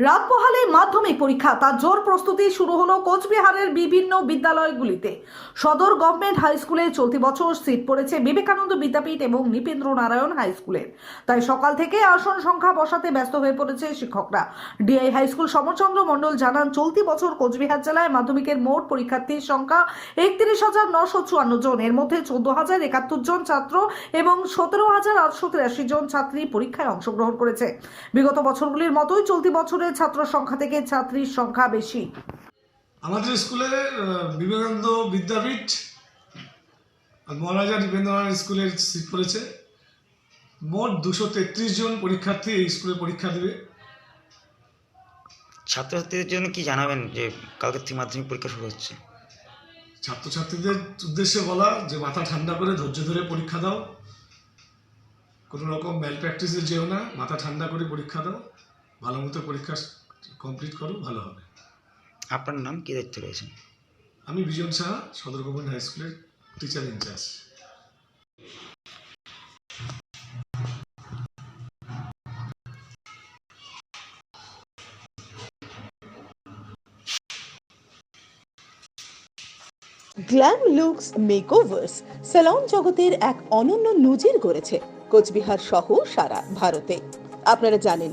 রাত পোহালে মাধ্যমিক পরীক্ষা, তার জোর প্রস্তুতি শুরু হলো কোচবিহারের বিভিন্ন বিদ্যালয়গুলিতে। সদর গভর্নমেন্ট হাই স্কুলে চলতি বছর সিট পড়েছে বিবেকানন্দ বিদ্যাপীঠ এবং নৃপেন্দ্র নারায়ণ হাই স্কুলের তাই সকাল থেকে আসন সংখ্যা বসাতে ব্যস্ত হয়ে পড়েছে শিক্ষকরা। DI high school Samarchandra Mondal জানান, চলতি বছর কোচবিহার জেলায় মাধ্যমিকের মোট পরীক্ষার্থীর সংখ্যা একত্রিশ হাজার নশো চুয়ান্ন জন। এর মধ্যে চোদ্দ হাজার একাত্তর জন ছাত্র এবং সতেরো হাজার আটশো তিরাশি জন ছাত্রী পরীক্ষায় অংশগ্রহণ করেছে। বিগত বছরগুলির মতোই চলতি বছরের ছাত্র সংখ্যা থেকে ছাত্রীর সংখ্যা বেশি। আমাদের স্কুলে বিবেকানন্দ বিদ্যাপীঠ মহারাজা নৃপেন্দ্রনাথ স্কুলের সিট পড়েছে। মোট দুশো তেত্রিশ জন পরীক্ষার্থী এই স্কুলে পরীক্ষা দেবে। ছাত্রছাত্রীদের জন্য কি জানাবেন যে কালকে থেকে মাধ্যমিক পরীক্ষা শুরু হচ্ছে? ছাত্রছাত্রীদের উদ্দেশ্যে বলা যে মাথা ঠান্ডা করে ধৈর্য ধরে পরীক্ষা দাও। কোনো রকম ম্যাল প্র্যাকটিসে যেও না মাথা ঠান্ডা করে পরীক্ষা দাও। ভালো মতো পরীক্ষা কমপ্লিট করো ভালো হবে। আপনার নাম কি দায়িত্ব রয়েছেন আমি বিজন সাহা সদর গভর্নমেন্ট হাই স্কুলের teacher in charge glam looks makeovers salon জগতের এক অনন্য নজির গড়েছে। কোচবিহার সহ সারা ভারতে। আপনারা জানেন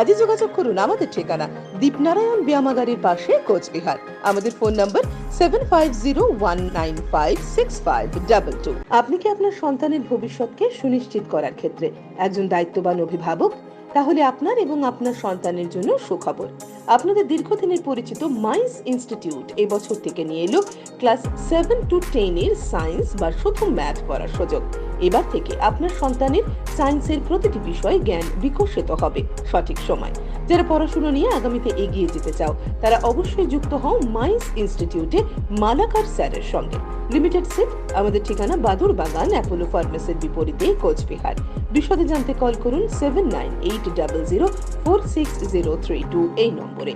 আজই যোগাযোগ করুন আমাদের ঠিকানা, দীপনারায়ণ ব্যায়ামাগারের পাশে কোচবিহার। আমাদের phone number seven five zero one nine five six five double two আপনি কি আপনার সন্তানের ভবিষ্যৎকে সুনিশ্চিত করার ক্ষেত্রে একজন দায়িত্ববান অভিভাবক তাহলে আপনার এবং আপনার সন্তানের জন্য সুখবর। আপনাদের দীর্ঘদিনের পরিচিত মাইন্স ইনস্টিটিউট এবছর থেকে নিয়ে এলো ক্লাস সেভেন টু টেন এর সায়েন্স বা শুধু ম্যাথ পড়ার সুযোগ। এবার থেকে আপনার সন্তানের সায়েন্সের প্রতিটি বিষয়ে জ্ঞান বিকশিত হবে সঠিক সময়। যারা পড়াশুনো নিয়ে আগামীতে এগিয়ে যেতে চাও, তারা অবশ্যই যুক্ত হও মাইন্স ইনস্টিটিউটে মালাকার স্যারের সঙ্গে। লিমিটেড সিট আমাদের ঠিকানা বাদুর বাগান, অ্যাপোলো ফার্মেসির বিপরীতে কোচবিহার। বিশদে জানতে কল করুন seven nine eight double zero four six zero three two এই নম্বরে।